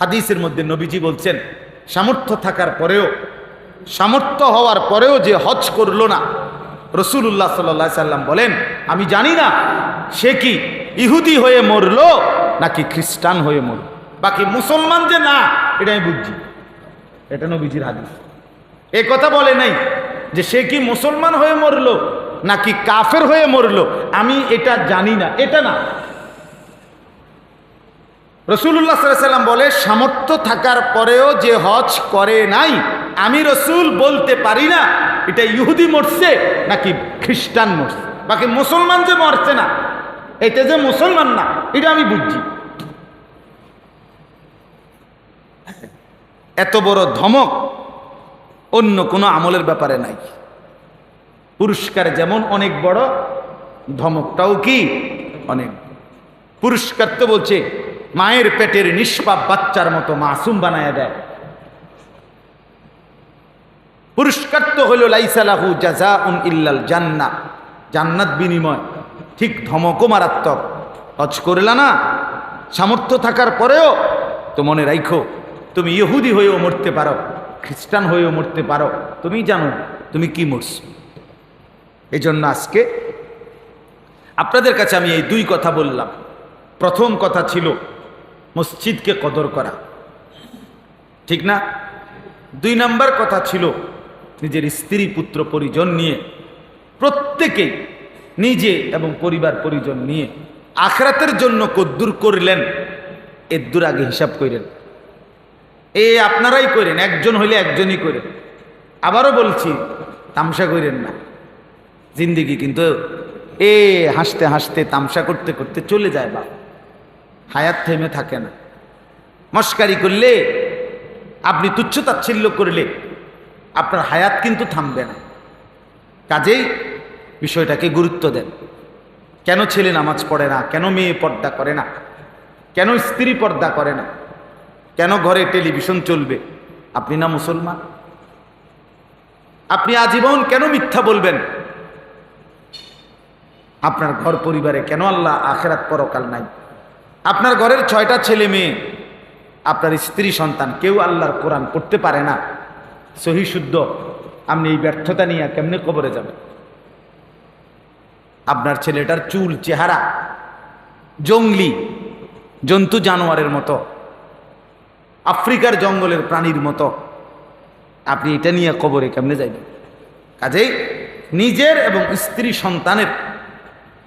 হাদিসের মধ্যে নবীজি বলছেন, সামর্থ্য থাকার পরেও, সামর্থ্য হওয়ার পরেও যে হজ করল না রসুল্লাহ সাল্লা সাল্লাম বলেন, আমি জানি না সে কি ইহুদি হয়ে মরলো নাকি খ্রিস্টান হয়ে মরল। বাকি মুসলমান যে না, এটা আমি বুঝছি। এটা নবীজির হাদিস। এ কথা বলে নাই যে সে কি মুসলমান হয়ে মরলো নাকি কাফের হয়ে মরলো, আমি এটা জানি না। এটা না। রসুল্লাহ সাল্লাম বলে, সামর্থ্য থাকার পরেও যে হজ করে নাই, আমি রসুল বলতে পারি না, এটা ইহুদি মরছে নাকি খ্রিস্টান মরছে। বাকি মুসলমান যে মরছে না, এটা যে মুসলমান না, এটা আমি বুঝছি। এত বড় ধমক অন্য কোনো আমলের ব্যাপারে নাই। পুরস্কার যেমন অনেক বড়, ধমকটাও কি অনেক। পুরস্কার তো বলছে মায়ের পেটের নিষ্পাপ বাচ্চার মতো মাসুম বানায় দেয়। পুরস্কার তো হলো লাইসালাহু জাজা উন ইল্লাল জান্না। জান্নাত বিনিময়, ঠিক ধমকও মারাত্মক। হজ করলা না, সামর্থ্য থাকার পরেও তো মনে রাখো তুমি ইহুদি হয়েও মরতে পারো, খ্রিস্টান হয়েও মরতে পারো। তুমি জানো, তুমি কি মরছ। এই জন্য আজকে আপনাদের কাছে আমি এই দুই কথা বললাম। প্রথম কথা ছিল মসজিদকে কদর করা। ঠিক না? দুই নাম্বার কথা ছিল নিজের স্ত্রী পুত্র পরিজন নিয়ে, প্রত্যেকেই নিজে এবং পরিবার পরিজন নিয়ে আখরাতের জন্য কদ্দুর করলেন। এদ্দুর আগে হিসাব করেন এ আপনারাই করেন একজন হইলে একজনই করেন আবারও বলছি, তামসা করেন না। জিন্দিগি কিন্তু এ হাসতে হাসতে তামসা করতে করতে চলে যায় বা হায়াত থেমে থাকে না। মস্কারি করলে, আপনি তুচ্ছ তাচ্ছিল্য করলে আপনার হায়াত কিন্তু থামবে না। কাজেই বিষয়টাকে গুরুত্ব দেন। কেন ছেলে নামাজ পড়ে না? কেন মেয়ে পর্দা করে না? কেন স্ত্রী পর্দা করে না? কেন ঘরে টেলিভিশন চলবে? আপনি না মুসলমান? আপনি আজীবন কেন মিথ্যা বলবেন? আপনার ঘর পরিবারে কেন আল্লাহ আখেরাত পরকাল নাই? আপনার ঘরের ছয়টা ছেলে মেয়ে, আপনার স্ত্রী সন্তান, কেউ আল্লাহর কোরআন পড়তে পারে না। সহি শুদ্ধ, আপনি এই ব্যর্থতা নিয়ে কেমনে কবরে যাবেন? আপনার ছেলেটার চুল, চেহারা, জঙ্গলি, জন্তু জানোয়ারের মতো, আফ্রিকার জঙ্গলের প্রাণীর মতো, আপনি এটা নিয়ে কবরে কেমনে যাইবেন? কাজেই নিজের এবং স্ত্রী সন্তানের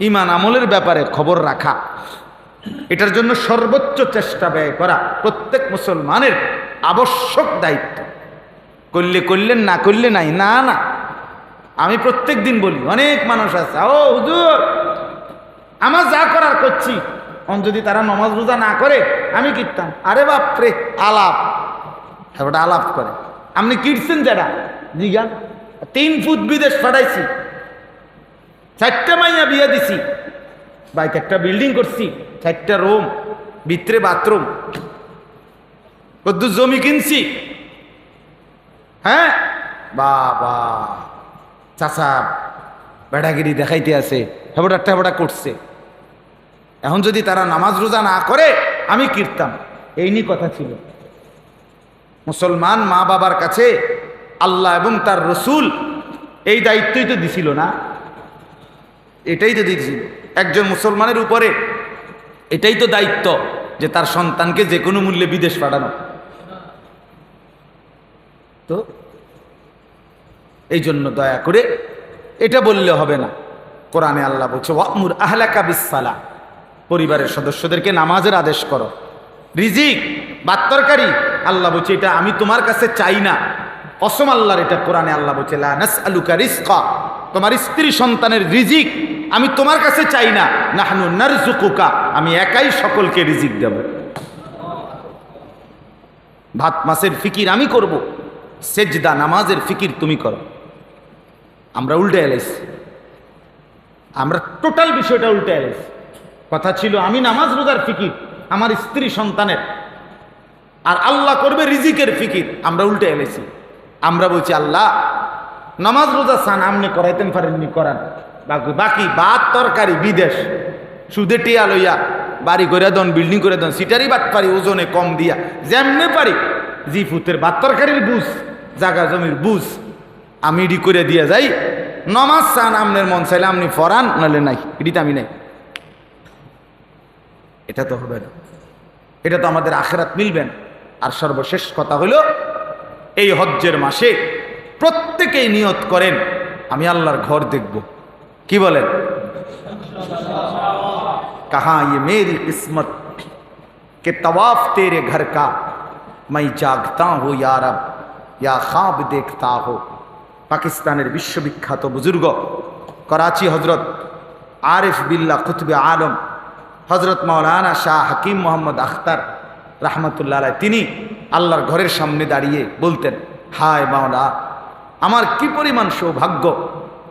ইমান আমলের ব্যাপারে খবর রাখা এটার জন্য সর্বোচ্চ চেষ্টা ব্যয় করা প্রত্যেক মুসলমানের আবশ্যক দায়িত্ব। করলে করলেন, না করলে নাই, না না। আমি প্রত্যেক দিন বলি, অনেক মানুষ আছে, ও হুজুর, আমার যা করার করছি। যদি তারা নমাজ রোজা না করে, আমি কিনতাম আরে বাপরে, আলাপ। ওটা আলাপ করে। আপনি কিনছেন যারা? জিগান। তিন ফুট বিদেশ পাঠাইছি। চারটা মাইয়া বিয়ে দিছি। বাইক একটা বিল্ডিং করছি, চারটা রুম ভিতরে বাথরুম কদ্দু জমি কিনছি। হ্যাঁ? বাবা, চাচা, বেড়াগিরি দেখাইতে আছে, হেবড়া টেবড়া করছে। এখন যদি তারা নামাজ রোজা না করে, আমি কীর্তাম এই নিয়ে কথা ছিল। মুসলমান মা বাবার কাছে আল্লাহ এবং তার রসুল এই দায়িত্বই তো দিছিল না। এটাই তো দিয়েছিল একজন মুসলমানের উপরে, এটাই তো দায়িত্ব যে তার সন্তানকে যে কোনো মূল্যে বিদেশ পাঠানো। তো এই জন্য দয়া করে এটা বললে হবে না। কোরআনে আল্লাহ বলছে, ওয়ামুর আহলাকা বিসালা পরিবারের সদস্যদেরকে নামাজের আদেশ করো। রিজিক, বাত্তরকারী, আল্লাহ বলছে, এটা আমি তোমার কাছে চাই না। অসম আল্লাহর এটা কোরআনে আল্লাহ বলছে তোমার স্ত্রী সন্তানের রিজিক আমি তোমার কাছে চাই না। নাহনু নারজুকুকা আমি একাই সকলকে রিজিক দেব। ভাত মাসের ফিকির আমি করব, সেজদা নামাজের ফিকির তুমি করো। আমরা উল্টে এলাইছি। আমরা টোটাল বিষয়টা উল্টে এলাইছি। কথা ছিল, আমি নামাজ রোজার ফিকির, আমার স্ত্রী সন্তানের। আর আল্লাহ করবে রিজিকের ফিকির, আমরা উল্টে এলেছি আমরা বলছি, আল্লাহ, নামাজ রোজা সান, আমনি করাইতেন পারেননি, করান। বাকি ভাত তরকারি, বিদেশ। সুদে টিয়া লইয়া বাড়ি করে দন বিল্ডিং করে দন সিটারই বাট পারি, ওজনে কম দিয়া। যেমনে পারি, জি ফুতের বাত তরকারির বুঝ, জাগা জমির বুঝ, আমি ইডি করে দিয়া যাই। নমাজ চান আমনের মন চাইলে আপনি ফরান, নাহলে নাই এটিতে আমি নাই। এটা তো হবে না। এটা তো আমাদের আখেরাত মিলবেন আর সর্বশেষ কথা হলো এই হজ্জের মাসে প্রত্যেকেই নিয়ত করেন, আমি আল্লাহর ঘর দেখব। কি বলেন? কাহা ইয়ে মেরি কিসমত কে তবাফ তেরে ঘর কা? মাই জাগতা হো ইয়ারব ইয়া খাব দেখতা হো। পাকিস্তানের বিশ্ববিখ্যাত বুজুর্গ, করাচি হজরত আরিফ বিল্লা কুতবে আলম হজরত মৌলানা শাহ হাকিম মোহাম্মদ আখতার রাহমতুল্লাহ তিনি আল্লাহর ঘরের সামনে দাঁড়িয়ে বলতেন, হায় মাওলা, আমার কি পরিমাণ সৌভাগ্য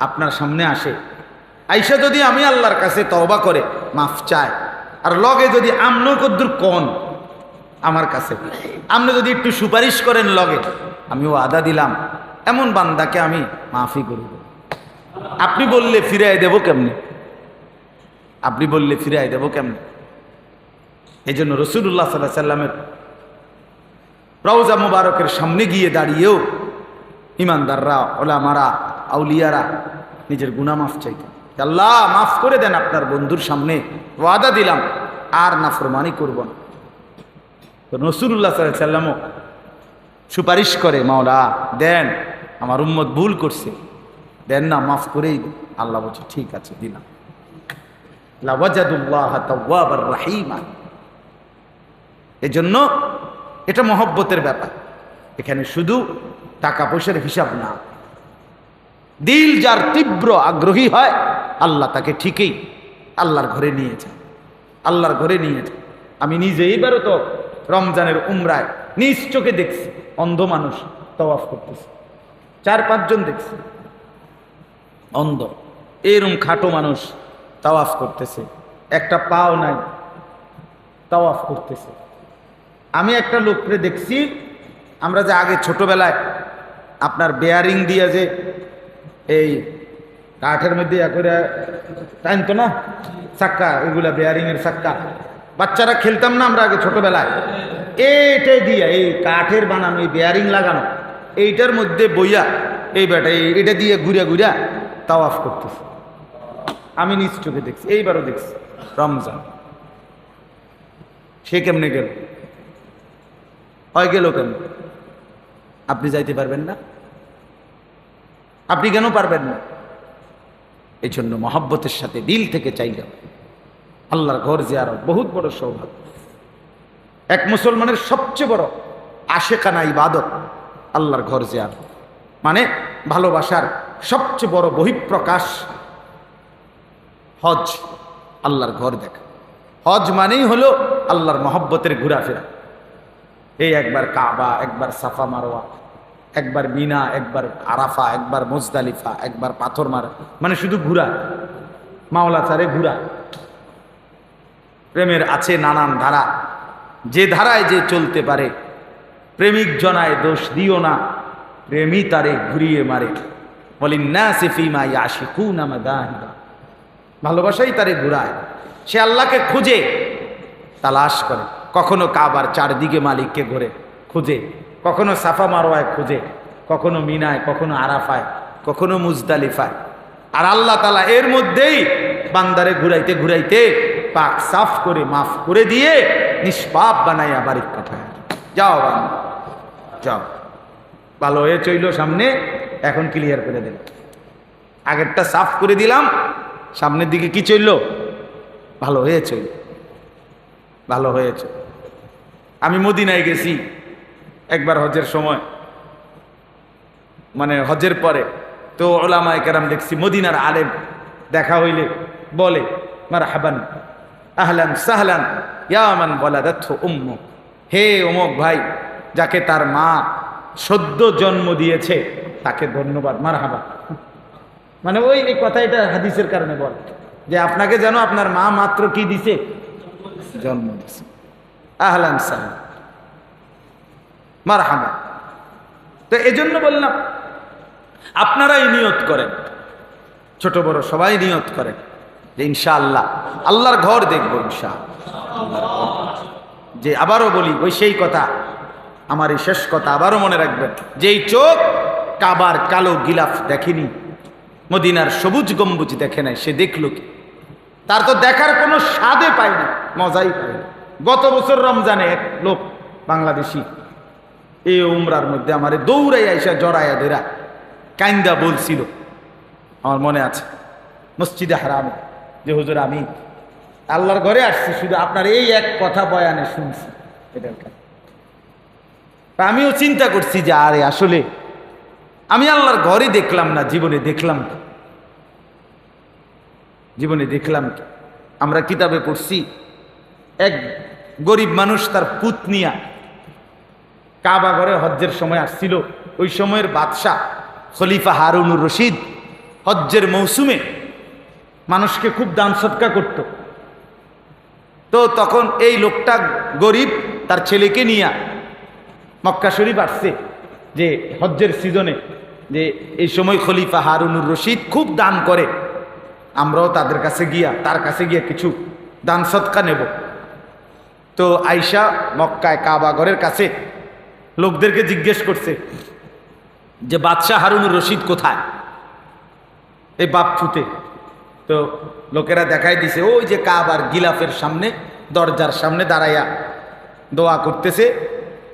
আপনার সামনে আসে। আইসা যদি আমি আল্লাহর কাছে তওবা করে, মাফ চায়। আর লগে যদি আমনো কদ্দুর কন, আমার কাছে। আপনি যদি একটু সুপারিশ করেন লগে, আমিও আদা দিলাম। এমন বান্দাকে আমি মাফি করব আপনি বললে ফিরাই দেব কেমনে? আপনি বললে ফিরাই দেব কেমনে? এই জন্য রসুল্লাহ সাল্লাহ সাল্লামের রওজা মুবারকের সামনে গিয়ে দাঁড়িয়েও ইমানদাররা, ওলামারা আউলিয়ারা নিজের গুণা মাফ চাইতেন। আল্লাহ, মাফ করে দেন আপনার বন্ধুর সামনে, ওয়াদা দিলাম, আর না নাফরমানি করব না। তো সাল্লামও সুপারিশ করে, মাওলা, দেন, আমার উম্মত ভুল করছে। দেন না, মাফ করেই আল্লাহ বলছে, ঠিক আছে, দিলাম। রাহিমা। এজন্য এটা মহব্বতের ব্যাপার। এখানে শুধু টাকা পয়সার হিসাব না। দিল যার তীব্র আগ্রহী হয়, আল্লাহ তাকে ঠিকই আল্লাহর ঘরে নিয়ে যায়। আল্লাহর ঘরে নিয়ে যায়। আমি নিজে এইবারও তো রমজানের উমরায় নিজ চোখে দেখছি, অন্ধ মানুষ তওয়াফ করতেছে। চার পাঁচজন দেখছি, অন্ধ। এরম খাটো মানুষ তাওয়াফ করতেছে। একটা পাও নাই, তাওয়াফ করতেছে। আমি একটা লোককে দেখছি, আমরা যে আগে ছোটবেলায় আপনার বেয়ারিং দিয়ে যে এই কাঠের মধ্যে করে টানতো না? চাক্কা, এগুলা বেয়ারিং এর চাক্কা। বাচ্চারা খেলতাম না আমরা আগে ছোটবেলায়। এইটাই দিয়া, এই কাঠের বানানো, এই বেয়ারিং লাগানো, এইটার মধ্যে বইয়া, এই বেটা এটা দিয়ে ঘুরে ঘুরে তাওয়াফ করতেছে। আমি নিজ চোখে দেখছি, এইবারও দেখছি, রমজান। সে কেমনে গেল? হয় গেল কেন আপনি যাইতে পারবেন না? আপনি কেন পারবেন না? এই জন্য মহাব্বতের সাথে দিল থেকে চাইলে আল্লাহর ঘর জিয়ারত বহুত বড় সৌভাগ্য। এক মুসলমানের সবচেয়ে বড় আশেকানা ইবাদত আল্লাহর ঘর জিয়ারত। মানে ভালোবাসার সবচেয়ে বড় বহিঃপ্রকাশ হজ আল্লাহর ঘর দেখা। হজ মানেই হলো আল্লাহর মহব্বতের ঘোরাফেরা। এই একবার কাবা, একবার সাফা মারোয়া একবার মিনা, একবার আরাফা, একবার মোজদালিফা, একবার পাথর মারা। মানে শুধু ঘুরা। মাওলা চারে ঘুরা। প্রেমের আছে নানান ধারা। যে ধারায় যে চলতে পারে, প্রেমিক জনায় দোষ দিও না। প্রেমী তারে ঘুরিয়ে মারে। বলিন না সিফিমা ইয়াশিকুন আমাদাহিদা ভালোবাসাই তারে ঘুরায়। সে আল্লাহকে খুঁজে, তালাশ করে। কখনো কাবার চারদিকে মালিককে ঘুরে। খুঁজে। কখনো সাফা মারোয়ায় খুঁজে, কখনো মিনায়, কখনো আরাফায়, কখনো মুজদালিফায়। আর আল্লাহ তালা এর মধ্যেই বান্দারে ঘুরাইতে ঘুরাইতে পাক সাফ করে, মাফ করে দিয়ে নিষ্পাপ বানাইয়া বাড়ির পাঠায় যাও যাও। ভালো হয়ে চইল সামনে, এখন ক্লিয়ার করে দেন আগেরটা সাফ করে দিলাম, সামনের দিকে কি চলল ভালো হয়ে চইল। ভালো হয়েছে আমি মদিনায় গেছি। একবার হজের সময় মানে হজের পরে, তো ওলামায় কেরাম দেখছি মদিনার আলেম দেখা হইলে বলে মার হাবান আহলান সাহলান ইয়ামান বলা দত্থ উম্ম। হে অমুক ভাই, যাকে তার মা সদ্য জন্ম দিয়েছে, তাকে ধন্যবাদ মার হাবা মানে ওই এই কথা এটা হাদিসের কারণে বল, যে আপনাকে যেন আপনার মা মাত্র কি দিছে? জন্ম দিছে। আহলান সালাম মার হাবা তো এজন্য বললাম আপনারাই নিয়ত করেন, ছোট বড় সবাই নিয়ত করেন যে ইনশাআল্লাহ, আল্লাহর ঘর দেখব ইনশা যে আবারও বলি, ওই সেই কথা, আমার এই শেষ কথা আবারও মনে রাখবেন, যেই চোখ কাবার কালো গিলাফ দেখেনি, মদিনার সবুজ গম্বুজ দেখে নাই, সে দেখল কি? তার তো দেখার কোনো স্বাদে পায় না, মজাই পায় না। গত বছর রমজানে এক লোক বাংলাদেশি এই উমরার মধ্যে আমার দৌড়াই আইসা জড়াইয়া ধরা কাইন্দা বলছিল। আমার মনে আছে, মসজিদে হারাম, যে হুজুর আমি আল্লাহর ঘরে আসছি, শুধু আপনার এই এক কথা বয়ানে শুনছি। এটার আমিও চিন্তা করছি যে, আরে আসলে আমি আল্লাহর ঘরে দেখলাম না, জীবনে দেখলাম কি? জীবনে দেখলাম কি? আমরা কিতাবে পড়ছি, এক গরিব মানুষ তার পুত নিয়া কাবা ঘরে হজ্জের সময় আসছিল। ওই সময়ের বাদশাহ খলিফা হারুনুর রশিদ হজ্জের মৌসুমে মানুষকে খুব দান সৎকা করত। তো তখন এই লোকটা গরিব, তার ছেলেকে নিয়ে মক্কা শরীফ আসছে যে হজ্জের সিজনে, যে এই সময় খলিফা হারুনুর রশিদ খুব দান করে। আমরাও তাদের কাছে গিয়া, তার কাছে গিয়া কিছু দান সৎকা নেব। তো আইসা মক্কায় কাবা ঘরের কাছে লোকদেরকে জিজ্ঞেস করছে যে বাদশাহ হারুনুর রশিদ কোথায়? এই বাপ ফুটে। তো লোকেরা দেখাই দিছে, ওই যে কাবার গিলাফের সামনে, দরজার সামনে দাঁড়াইয়া দোয়া করতেছে,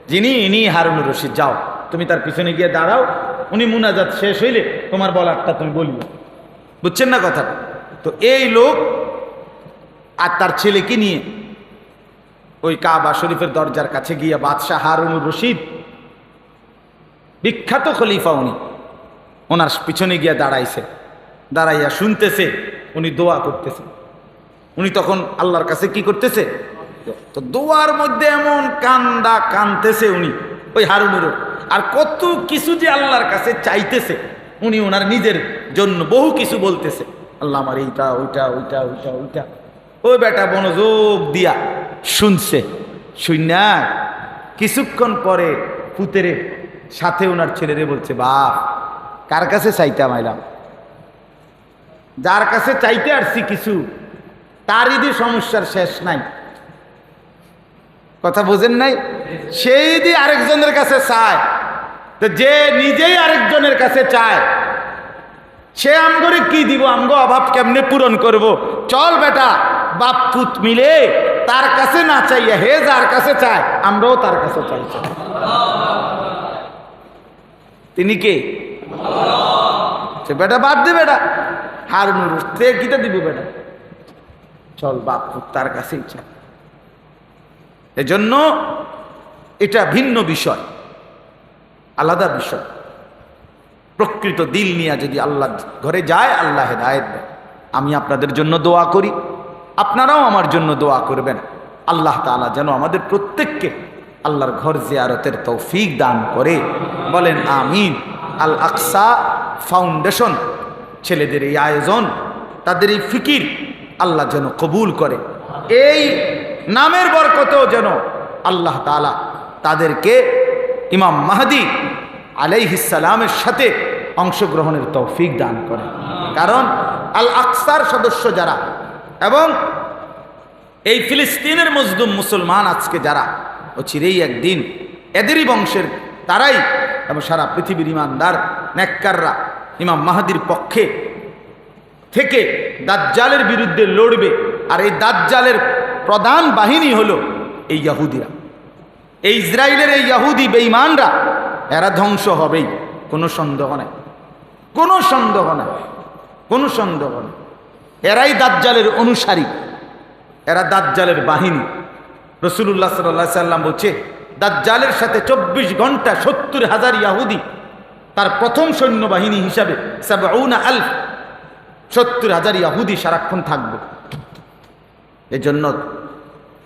যিনি, ইনি হারুনুর রশিদ, যাও, তুমি তার পিছনে গিয়ে দাঁড়াও, উনি মুনাজাত শেষ হইলে তোমার বলারটা তুমি বলবে বুঝছেন না কথা তো এই লোক আর তার ছেলেকে নিয়ে ওই কাবা শরীফের দরজার কাছে গিয়ে বাদশাহ হারুনুর রশিদ, বিখ্যাত খলিফা উনি, ওনার পিছনে গিয়া দাঁড়াইছে। দাঁড়াইয়া শুনতেছে, উনি দোয়া করতেছে। উনি তখন আল্লাহর কাছে কি করতেছে? তো দোয়ার মধ্যে এমন কান্দা কানতেছে উনি, ওই হারুনুরও। আর কত কিছু যে আল্লাহর কাছে চাইতেছে, উনি ওনার নিজের জন্য বহু কিছু বলতেছে। আল্লাহ আমার এইটা, ওইটা ওইটা ওইটা ওইটা। ওই বেটা মনোযোগ দিয়া শুনছে। শুননা কিছুক্ষণ পরে পুতেরে সাথে ওনার ছেলেরে বলছে, বাপ, কার কাছে চাইতাম আইলাম যার কাছে চাইতে আসছি কিছু, তারই দিয়ে সমস্যার শেষ নাই। কথা বোঝেন নাই? সেই দিয়ে আরেকজনের কাছে চায়। তো যে নিজেই আরেকজনের কাছে চায়, সে আমগরে কি দিব? আমগো অভাব কেমনে পূরণ করব। চল বেটা বাপ পুত মিলে তার কাছে না চাইয়া হে যার কাছে চায়, আমরাও তার কাছে চাইছি তিনি কে? বেটা বাদ দে বেটা। হার নুরুস সে কিটা দিব বেটা? চল বাপ পুত তার কাছেই চায় এজন্য এটা ভিন্ন বিষয়, আলাদা বিষয়। প্রকৃত দিল নিয়ে যদি আল্লাহ ঘরে যায়, আল্লাহ হেদায়ত দেয়। আমি আপনাদের জন্য দোয়া করি। আপনারাও আমার জন্য দোয়া করবেন। আল্লাহ তাআলা যেন আমাদের প্রত্যেককে আল্লাহর ঘর জিয়ারতের তৌফিক দান করে। বলেন আমিন। আল আকসা ফাউন্ডেশন, ছেলেদের এই আয়োজন, তাদের এই ফিকির আল্লাহ যেন কবুল করে। এই নামের বরকতেও যেন আল্লাহ তাআলা তাদেরকে ইমাম মাহাদি আলাইহিসালামের সাথে অংশগ্রহণের তৌফিক দান করে। কারণ আল আকসার সদস্য যারা এবং এই ফিলিস্তিনের মজদুম মুসলমান আজকে যারা, ও চিরেই একদিন। এদেরই বংশের তারাই এবং সারা পৃথিবীর ইমানদার নেককাররা ইমাম মাহাদির পক্ষে থেকে দাজ্জালের বিরুদ্ধে লড়বে। আর এই দাজ্জালের প্রধান বাহিনী হলো এই ইয়াহুদিরা। এই ইসরায়েলের এই ইয়াহুদি বেঈমানরা, এরা ধ্বংস হবেই। কোনো সন্দেহ নেই। কোনো সন্দেহ নেই। কোনো সন্দেহ নেই। এরাই দাজ্জালের অনুসারী। এরা দাজ্জালের বাহিনী। রসুল্লাহ সাল্লাহ সাল্লাম বলছে, দাজ্জালের সাথে চব্বিশ ঘণ্টা সত্তর হাজার ইয়াহুদি, তার প্রথম সৈন্যবাহিনী হিসাবে সাবাউনা আলফ, সত্তর হাজার ইয়াহুদি সারাক্ষণ থাকবে। এজন্য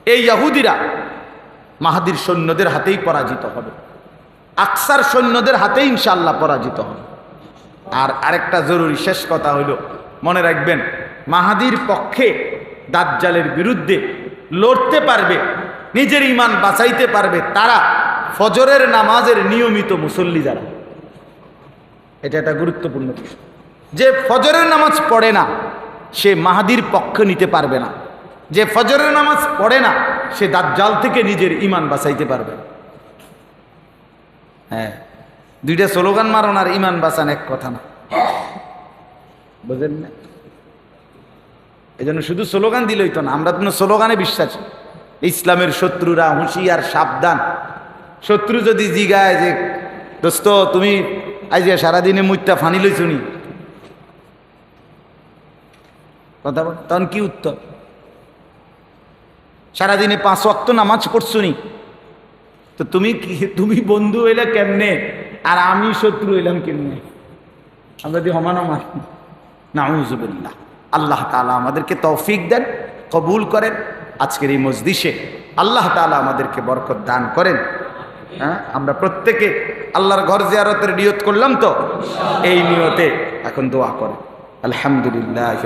এই ইয়াহুদিরা মাহাদির সৈন্যদের হাতেই পরাজিত হবে। আকসার সৈন্যদের হাতেই ইনশাল্লাহ পরাজিত হবে। আর আরেকটা জরুরি শেষ কথা হইল, মনে রাখবেন মাহাদির পক্ষে দাজ্জালের বিরুদ্ধে লড়তে পারবে, নিজের ইমান বাঁচাইতে পারবে তারা ফজরের নামাজের নিয়মিত মুসল্লি যারা। এটা একটা গুরুত্বপূর্ণ বিষয় যে ফজরের নামাজ পড়ে না, সে মাহাদির পক্ষ নিতে পারবে না। যে ফজরের নামাজ পড়ে না, সে দাজ্জাল থেকে নিজের ইমান বাঁচাইতে পারবে। হ্যাঁ দুইটা স্লোগান মারণ আর ইমান বাঁচান এক কথা না। বুঝলেন না? এই জন্য শুধু স্লোগান দিলই তো না, আমরা তো স্লোগানে বিশ্বাস। ইসলামের শত্রুরা হুঁশিয়ার, সাবধান। শত্রু যদি জিগায় যে, দোস্ত, তুমি আজ সারাদিনে মুইটা ফানি লই শুনি কথা বল, তখন কি উত্তর? সারাদিনে পাঁচ অক্ত নামাজ পড়ছুনি তো তুমি কি, তুমি বন্ধু হইলে কেমনে? আর আমি শত্রু হইলাম কেমনে? আমরা যদি হমান হমান নাউজুবিল্লাহ। আল্লাহ তালা আমাদেরকে তৌফিক দেন, কবুল করেন। আজকের এই মসজিষে আল্লাহ তালা আমাদেরকে বরকত দান করেন। হ্যাঁ আমরা প্রত্যেকে আল্লাহর ঘর জিয়ারতের নিয়ত করলাম তো? এই নিয়তে এখন দোয়া করেন। আলহামদুলিল্লাহ